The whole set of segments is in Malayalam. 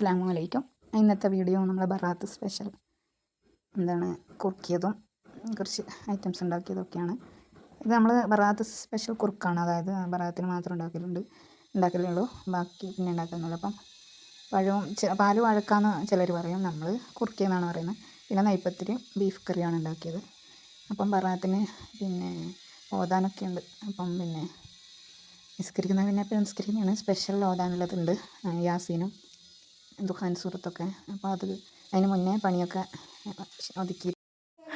അസ്സാം വലൈക്കും ഇന്നത്തെ വീഡിയോ നമ്മൾ ബറാത്ത് സ്പെഷ്യൽ. എന്താണ് കുറുക്കിയതും കുറച്ച് ഐറ്റംസ് ഉണ്ടാക്കിയതൊക്കെയാണ്. ഇത് നമ്മൾ ബറാത്ത് സ്പെഷ്യൽ കുറുക്കാണ്. അതായത് ബറാത്തിന് മാത്രം ഉണ്ടാക്കലുണ്ട്. ഉണ്ടാക്കലുള്ളൂ. ബാക്കി പിന്നെ ഉണ്ടാക്കുന്നില്ല അപ്പം പഴവും പാൽ വഴക്കാന്ന് ചിലർ പറയും. നമ്മൾ കുറുക്കിയെന്നാണ് പറയുന്നത്. പിന്നെ നെയ്പ്പത്തിരി ബീഫ് കറിയാണ് ഉണ്ടാക്കിയത്. അപ്പം ബറാത്തിന് പിന്നെ ഓതാനൊക്കെ ഉണ്ട് അപ്പം പിന്നെ നിസ്കരിക്കുന്ന പിന്നെ എപ്പോഴും നിസ്കരിക്കുന്നതാണ്. സ്പെഷ്യൽ ഓതാനുള്ളതുണ്ട് യാസീനും ദുഹാൻ സുഹൃത്തൊക്കെ. അപ്പോൾ അത് അതിന് മുന്നേ പണിയൊക്കെ ഒതുക്കി.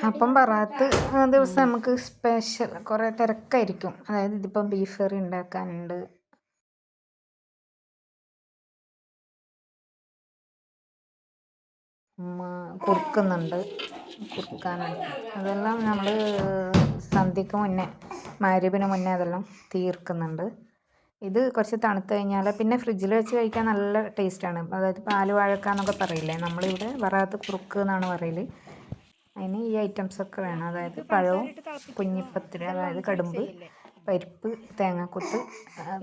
അപ്പം ബറാത്ത് ദിവസം നമുക്ക് സ്പെഷ്യൽ കുറേ തിരക്കായിരിക്കും. അതായത് ഇതിപ്പം ബീഫ് കറി ഉണ്ടാക്കാനുണ്ട്. കുറുക്കുന്നുണ്ട്. കുറുക്കാനുണ്ട് അതെല്ലാം നമ്മൾ സന്ധ്യക്ക് മുന്നേ മരുവിന് മുന്നേ അതെല്ലാം തീർക്കുന്നുണ്ട്. ഇത് കുറച്ച് തണുത്ത് കഴിഞ്ഞാൽ പിന്നെ ഫ്രിഡ്ജിൽ വെച്ച് കഴിക്കാൻ നല്ല ടേസ്റ്റാണ് അതായത് പാൽ വാഴക്ക എന്നൊക്കെ പറയില്ലേ? നമ്മളിവിടെ വറാത്ത് കുറുക്ക് എന്നാണ് പറയൽ അതിന് ഈ ഐറ്റംസ് ഒക്കെ വേണം. അതായത് പഴവും കുഞ്ഞിപ്പത്തിരി അതായത് കടുമ്പ് പരിപ്പ് തേങ്ങാക്കൊത്ത്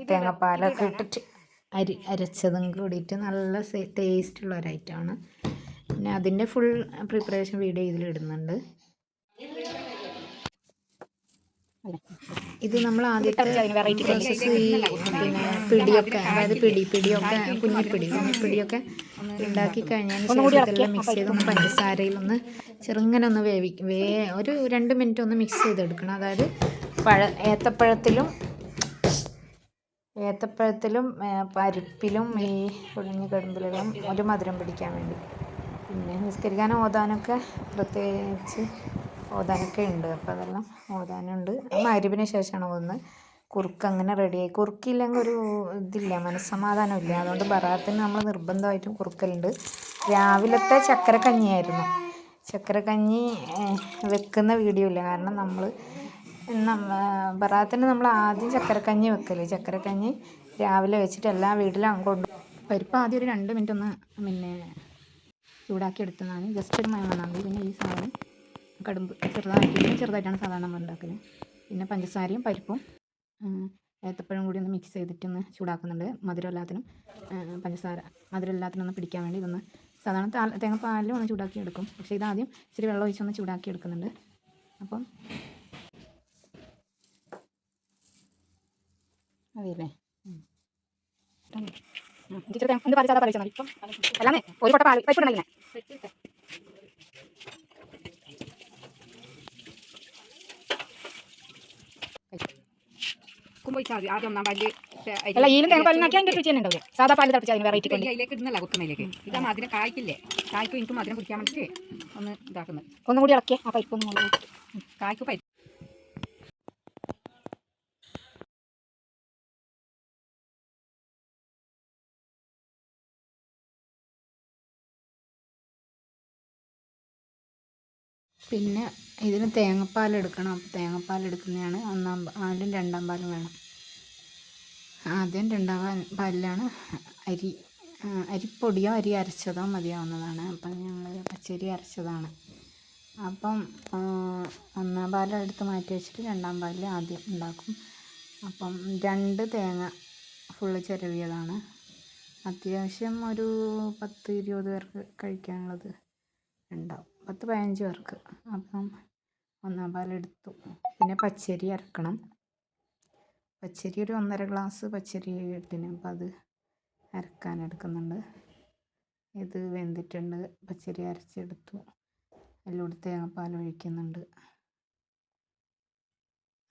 തേങ്ങാപ്പാലൊക്കെ ഇട്ടിട്ട് അരി അരച്ചതും കൂടിയിട്ട് നല്ല ടേസ്റ്റുള്ള ഒരു ഐറ്റമാണ് പിന്നെ അതിന്റെ ഫുൾ പ്രിപ്പറേഷൻ വീഡിയോ ഇതിൽ ഇടുന്നുണ്ട് ഇത് നമ്മൾ ആദ്യത്തെ പ്രോസസ്സ് ഈ പിന്നെ പിടിയൊക്കെ അതായത് പിടി പിടിയൊക്കെ കുഞ്ഞിപ്പിടി കുഞ്ഞിപ്പിടിയൊക്കെ ഉണ്ടാക്കി കഴിഞ്ഞതിന് ശേഷം ഇതെല്ലാം മിക്സ് ചെയ്ത് ഒന്ന് പഞ്ചസാരയിൽ ഒന്ന് ചെറുങ്ങനെ ഒന്ന് വേവിക്കും വേ ഒരു രണ്ട് മിനിറ്റ് ഒന്ന് മിക്സ് ചെയ്തെടുക്കണം. അതായത് പഴ ഏത്തപ്പഴത്തിലും ഏത്തപ്പഴത്തിലും പരിപ്പിലും ഈ കുഴഞ്ഞ കടുമ്പിലെല്ലാം ഒരു മധുരം പിടിക്കാൻ വേണ്ടി. പിന്നെ നിസ്കരിക്കാനും ഓതാനൊക്കെ പ്രത്യേകിച്ച് ഓതാനൊക്കെ ഉണ്ട്. അപ്പോൾ അതെല്ലാം ഓതാനുണ്ട്. മരുവിന് ശേഷമാണ് ഓതുന്നത്. കുറുക്ക് അങ്ങനെ റെഡിയായി കുറുക്കില്ലെങ്കിൽ ഒരു ഇതില്ല മനസ്സമാധാനമില്ല അതുകൊണ്ട് ബറാത്തിന് നമ്മൾ നിർബന്ധമായിട്ടും കുറുക്കലുണ്ട്. രാവിലത്തെ ചക്കര കഞ്ഞിയായിരുന്നു ചക്കര കഞ്ഞി വെക്കുന്ന വീഡിയോ ഇല്ല. കാരണം നമ്മൾ നമ്മ ബറാത്തിന് നമ്മൾ ആദ്യം ചക്കരക്കഞ്ഞി വെക്കൽ. ചക്കരക്കഞ്ഞി രാവിലെ വെച്ചിട്ട് എല്ലാ വീട്ടിലും കൊണ്ട് പരിപ്പ് ആദ്യം ഒരു രണ്ട് മിനിറ്റ് ഒന്ന് പിന്നെ ചൂടാക്കി എടുത്തതാണ്. ജസ്റ്റ് ഒരു മയം വന്നാൽ മതി. പിന്നെ ഈ സാധനം കടുമ്പ് ചെറുതായിട്ട് ചെറുതായിട്ടാണ് സാധാരണ നമ്മൾ ഉണ്ടാക്കുന്നത് പിന്നെ പഞ്ചസാരയും പരിപ്പും ഏത്തപ്പഴം കൂടി ഒന്ന് മിക്സ് ചെയ്തിട്ടൊന്ന് ചൂടാക്കുന്നുണ്ട് മധുരം എല്ലാത്തിനും പഞ്ചസാര മധുരം ഒന്ന് പിടിക്കാൻ വേണ്ടി ഇതൊന്ന് സാധാരണ തേങ്ങാപ്പാലും ഒന്ന് ചൂടാക്കി എടുക്കും പക്ഷേ ഇതാദ്യം ഇച്ചിരി വെള്ളം ഒഴിച്ചൊന്ന് ചൂടാക്കി എടുക്കുന്നുണ്ട് അപ്പം അതെയല്ലേ അല്ലാന്നേ ഒരു പൊട്ട പാൽ പരിപ്പുണ്ടായില്ലേ കുമ്പൊഴിച്ചാൽ മതി ആദ്യം ഒന്നാം പാലിൽ അല്ല ഈലും തേങ്ങ പാലിനാക്കി അതിന്റെ രുചി തന്നെ ഉണ്ടാവില്ലേ സാധാ പാൽ തിളപ്പിച്ചാൽ അതിന് വെറൈറ്റി കൊണ്ട്. അതിലേക്ക് ഇടുന്നല്ല കുത്തുന്നതിലേക്ക് ഇതാ മധുരം കായ്ക്കില്ലേ? കായ്ക്കും എനിക്ക് മധുരം കുടിക്കാൻ വേണ്ടിയിട്ട് ഒന്ന് ഇതാക്കുന്നത്. ഒന്നും കൂടി ഇളക്കിയ ആ പരിപ്പൊന്നും കായ്ക്കും പിന്നെ ഇതിന് തേങ്ങാപ്പാൽ എടുക്കണം. അപ്പോൾ തേങ്ങാപ്പാൽ എടുക്കുന്നതാണ്. ഒന്നാം പാലും രണ്ടാം പാലും വേണം. ആദ്യം രണ്ടാം പാലിലാണ് അരി അരിപ്പൊടിയോ അരി അരച്ചതോ മതിയാവുന്നതാണ്. അപ്പം ഞങ്ങൾ പച്ചരി അരച്ചതാണ്. അപ്പം ഒന്നാം പാലെടുത്ത് മാറ്റി വെച്ചിട്ട് രണ്ടാം പാലിൽ ആദ്യം ഉണ്ടാക്കും. അപ്പം രണ്ട് തേങ്ങ ഫുള്ള് ചിരവിയതാണ്. അത്യാവശ്യം ഒരു പത്ത് ഇരുപത് പേർക്ക് കഴിക്കാനുള്ളത് ഉണ്ടാവും. പത്ത് പതിനഞ്ച് പേർക്ക്. അപ്പം ഒന്നാം പാലെടുത്തു പിന്നെ പച്ചരി അരക്കണം. പച്ചരി ഒരു ഒന്നര ഗ്ലാസ് പച്ചരി ഇട്ടിന് അപ്പം അത് അരക്കാൻ എടുക്കുന്നുണ്ട്. ഇത് വെന്തിട്ടുണ്ട്. പച്ചരി അരച്ചെടുത്തു. അതിലൂടെ തേങ്ങാപ്പാൽ ഒഴിക്കുന്നുണ്ട്.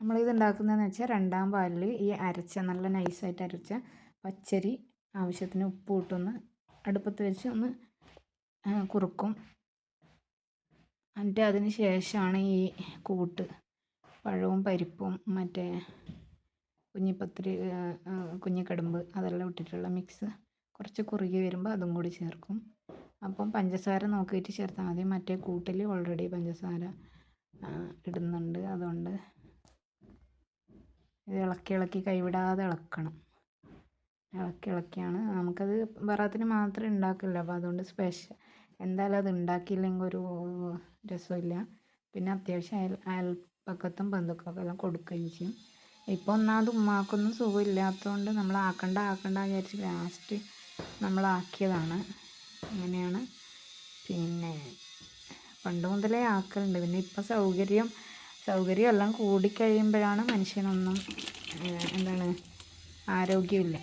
നമ്മളിത് ഉണ്ടാക്കുന്നതെന്ന് വെച്ചാൽ രണ്ടാം പാലിൽ ഈ അരച്ച നല്ല നൈസായിട്ട് അരച്ച പച്ചരി ആവശ്യത്തിന് ഉപ്പ് ഇട്ടൊന്ന് അടുപ്പത്ത് വെച്ച് ഒന്ന് കുറുക്കും. എന്നിട്ട് അതിന് ശേഷമാണ് ഈ കൂട്ട്. പഴവും പരിപ്പും മറ്റേ കുഞ്ഞിപ്പത്തിരി കുഞ്ഞിക്കടുമ്പ് അതെല്ലാം ഇട്ടിട്ടുള്ള മിക്സ് കുറച്ച് കുറുകി വരുമ്പോൾ അതും കൂടി ചേർക്കും. അപ്പം പഞ്ചസാര നോക്കിയിട്ട് ചേർത്താൽ മതി. മറ്റേ കൂട്ടിൽ ഓൾറെഡി പഞ്ചസാര ഇടുന്നുണ്ട്. അതുകൊണ്ട് ഇത് ഇളക്കി ഇളക്കി കൈവിടാതെ ഇളക്കണം. ഇളക്കി ഇളക്കിയാണ്. നമുക്കത് ബറാത്തിന് മാത്രമേ ഉണ്ടാക്കില്ല. അപ്പോൾ അതുകൊണ്ട് സ്പെഷ്യൽ എന്തായാലും അത് ഉണ്ടാക്കിയില്ലെങ്കിൽ ഒരു രസമില്ല. പിന്നെ അത്യാവശ്യം അയൽ അയൽപ്പക്കത്തും ബന്ധുക്കൾക്കും എല്ലാം കൊടുക്കുകയും ചെയ്യും. ഇപ്പോൾ ഒന്നാമത് ഉമ്മാക്കൊന്നും സുഖമില്ലാത്തതുകൊണ്ട് നമ്മൾ ആക്കണ്ട ആക്കണ്ട വിചാരിച്ച് ലാസ്റ്റ് നമ്മളാക്കിയതാണ് അങ്ങനെയാണ്. പിന്നെ പണ്ട് മുതലേ ആക്കലുണ്ട്. പിന്നെ ഇപ്പം സൗകര്യം സൗകര്യം എല്ലാം കൂടിക്കഴിയുമ്പോഴാണ് മനുഷ്യനൊന്നും എന്താണ് ആരോഗ്യമില്ല.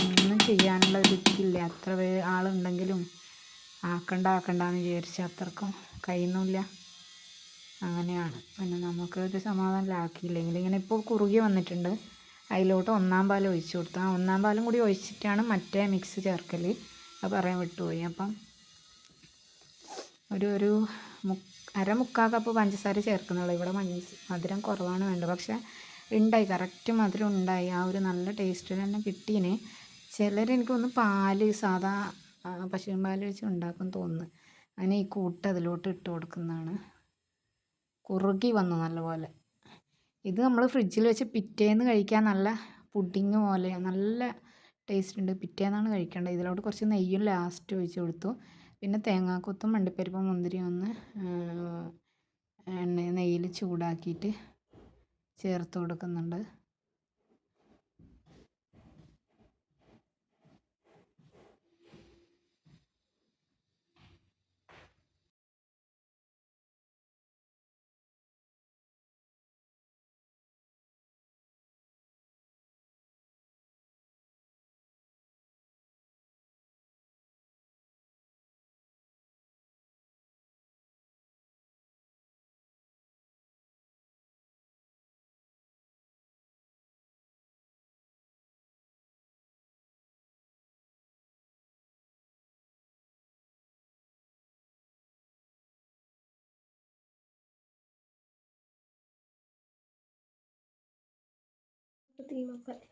ഒന്നും ചെയ്യാനുള്ള ഒരു ഇതില്ല. അത്ര ആളുണ്ടെങ്കിലും ആക്കണ്ട ആക്കണ്ടെന്ന് വിചാരിച്ച അത്രക്കും കഴിയുന്നില്ല അങ്ങനെയാണ്. പിന്നെ നമുക്ക് ഒരു സമാധാനം ആക്കിയില്ലെങ്കിൽ ഇങ്ങനെ ഇപ്പോൾ കുറുകി വന്നിട്ടുണ്ട്. അതിലോട്ട് ഒന്നാം പാൽ ഒഴിച്ചു കൊടുത്തു. ആ ഒന്നാം പാലും കൂടി ഒഴിച്ചിട്ടാണ് മറ്റേ മിക്സ് ചേർക്കൽ അത് പറയാൻ വിട്ടുപോയി. അപ്പം ഒരു ഒരു മു അര മുക്കാൽ കപ്പ് പഞ്ചസാര ചേർക്കുന്നുള്ളൂ. ഇവിടെ മഞ്ച മധുരം കുറവാണ് വേണ്ടത്. പക്ഷേ ഉണ്ടായി. കറക്റ്റ് മധുരം ഉണ്ടായി. ആ ഒരു നല്ല ടേസ്റ്റ് തന്നെ കിട്ടീന്. ചിലർ എനിക്കൊന്ന് പാൽ സാധാ ആ, പശുവിൻ പാൽ വെച്ച് ഉണ്ടാക്കും തോന്നുന്നു. അങ്ങനെ ഈ കൂട്ട് അതിലോട്ട് ഇട്ട് കൊടുക്കുന്നതാണ്. കുറുകി വന്നു നല്ലപോലെ. ഇത് നമ്മൾ ഫ്രിഡ്ജിൽ വെച്ച് പിറ്റേന്ന് കഴിക്കാൻ നല്ല പുഡിങ് പോലെ നല്ല ടേസ്റ്റ് ഉണ്ട്. പിറ്റേന്നാണ് കഴിക്കേണ്ടത്. ഇതിലോട്ട് കുറച്ച് നെയ്യും ലാസ്റ്റ് ഒഴിച്ച് കൊടുത്തു. പിന്നെ തേങ്ങാക്കൊത്തും മണ്ടിപ്പരിപ്പും മുന്തിരിയും ഒന്ന് എണ്ണ നെയ്യിൽ ചൂടാക്കിയിട്ട് ചേർത്ത് കൊടുക്കുന്നുണ്ട്. terima kasih.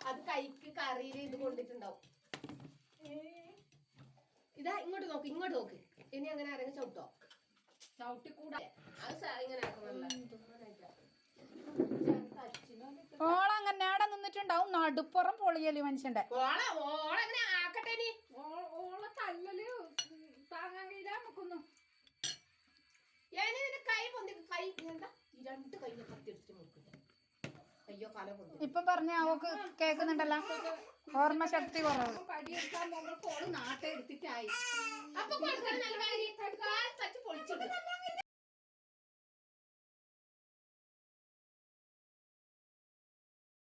അത് കൈക്ക് കറിയിൽ ഇത് കൊണ്ടിട്ടുണ്ടാവും. ഇതാ ഇങ്ങോട്ട് നോക്ക് ഇങ്ങോട്ട് നോക്ക്. ഇനി അങ്ങനെ ആരെങ്കിലും ചവിട്ടോ? ചവിട്ടി കൂടാ അത് ഇങ്ങനെ നിന്നിട്ടുണ്ടാവും നടുപ്പുറം പൊളിയൽ മനുഷ്യന്റെ ഇപ്പൊ പറഞ്ഞ അവക്ക് കേക്കുന്നുണ്ടല്ലോ ഓർമ്മ ശക്തി കുറവ്. പടിയെടുക്കാൻ പോകുമ്പോൾ നാട്ടെ എടുത്തിട്ടായി. അപ്പൊ കൊടുക്കണം നല്ല